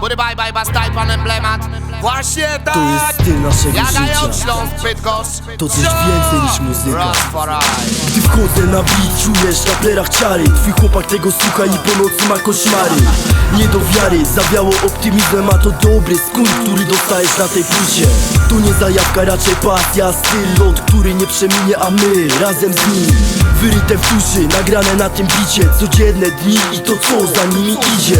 Bury bye bye, bastaj pan emblemat. Właśnie tak To jest styl naszego Jadają życia. Śląsk, Bydgoszcz. To coś więcej niż muzyka. Gdy wchodzę na beat, czujesz na plerach ciary. Twój chłopak tego słucha i po nocy ma koszmary. Nie do wiary, zawiało optymizmem A to dobry skór, który dostajesz na tej płycie. To nie zajawka, raczej pasja. Styl lot, który nie przeminie, a my razem z nim. Wyryte w duszy, nagrane na tym bicie. Codzienne dni i to co za nimi idzie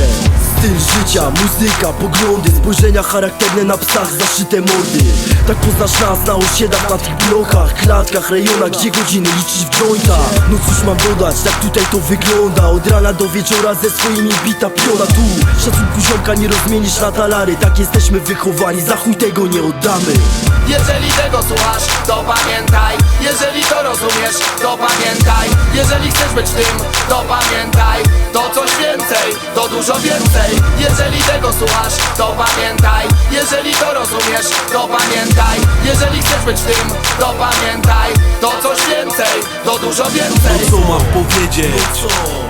życia, muzyka, poglądy Spojrzenia charakterne na psach, zaszyte mordy. Tak poznasz nas na osiedlach, na tych blokach Klatkach, rejonach, gdzie godziny liczysz w jointach. No cóż mam dodać, tak tutaj to wygląda. Od rana do wieczora ze swoimi bita piona Tu. Szacunku ziomka nie rozmienisz na talary. Tak jesteśmy wychowani, za chuj tego nie oddamy. Jeżeli tego słuchasz, to pamiętaj Jeżeli to rozumiesz, to pamiętaj. Jeżeli chcesz być tym, to pamiętaj. To coś więcej, to dużo więcej. Jeżeli tego słuchasz, to pamiętaj. Jeżeli to rozumiesz, to pamiętaj. Jeżeli chcesz być tym, to pamiętaj dużo więcej Co mam powiedzieć?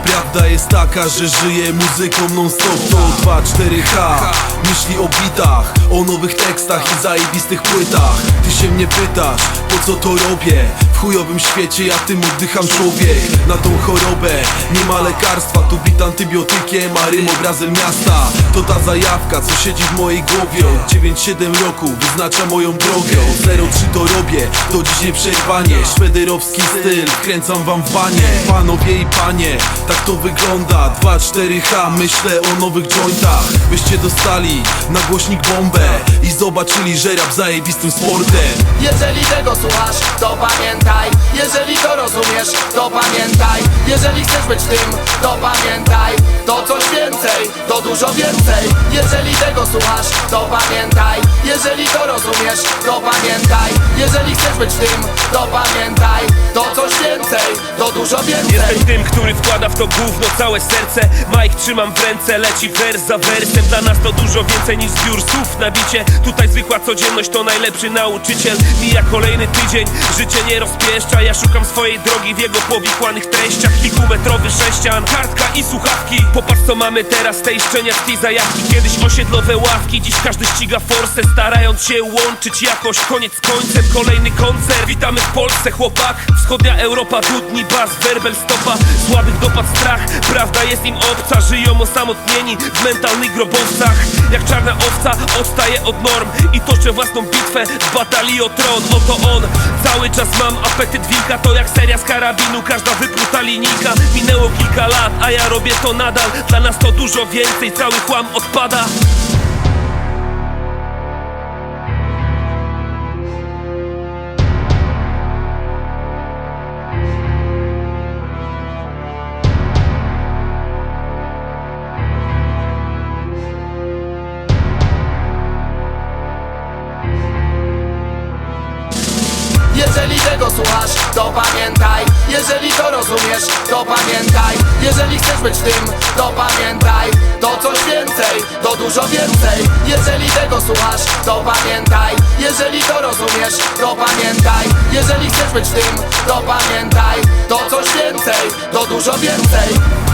Prawda jest taka, że żyję muzyką non-stop To 2-4H Myśli o bitach, o nowych tekstach i zajebistych płytach Ty się mnie pytasz, po co to robię? Chujowym świecie ja tym oddycham człowiek. Na tą chorobę nie ma lekarstwa. Tu bit antybiotykiem, a rym obrazem miasta. To ta zajawka, co siedzi w mojej głowie. Od 9-7 roku wyznacza moją drogę. Od 03 to robię, do dziś nieprzerwanie. Szwederowski styl, wkręcam wam w banie. Panowie i panie, tak to wygląda. 2-4H, myślę o nowych jointach. Byście dostali na głośnik bombę I zobaczyli, że rap zajebistym sportem. Jeżeli tego słuchasz, to pamiętaj Jeżeli to rozumiesz, to pamiętaj. Jeżeli chcesz być tym, to pamiętaj. To coś więcej, to dużo więcej. Jeżeli tego słuchasz, to pamiętaj. Jeżeli to rozumiesz, to pamiętaj. Jeżeli chcesz być tym, to pamiętaj dużo więcej. Jestem tym, który wkłada w to gówno całe serce. Mike trzymam w ręce, leci wers za wersem. Dla nas to dużo więcej niż zbiór słów na bicie. Tutaj zwykła codzienność to najlepszy nauczyciel. Mija kolejny tydzień, życie nie rozpieszcza. Ja szukam swojej drogi w jego powikłanych treściach. Kilkumetrowy sześcian, kartka i słuchawki. Popatrz co mamy teraz, tej szczeniackiej zajawki. Kiedyś osiedlowe ławki, dziś każdy ściga forsę Starając się łączyć jakoś, koniec z końcem Kolejny koncert, witamy w Polsce chłopak. Wschodnia Europa, dudni, bas, werbel, stopa Słabych dopadł strach, prawda jest im obca Żyją osamotnieni w mentalnych grobowcach. Jak czarna owca odstaje od norm I toczę własną bitwę. W batalii o tron Oto on, cały czas mam apetyt wilka To jak seria z karabinu, każda wypruta linijka. Minęło kilka lat, a ja robię to nadal. Dla nas to dużo więcej, cały chłam odpada Jeżeli tego słuchasz, to pamiętaj. Jeżeli to rozumiesz, to pamiętaj. Jeżeli chcesz być tym, to pamiętaj. To coś więcej, to dużo więcej. Jeżeli tego słuchasz, to pamiętaj. Jeżeli to rozumiesz, to pamiętaj. Jeżeli chcesz być tym, to pamiętaj. To coś więcej, to dużo więcej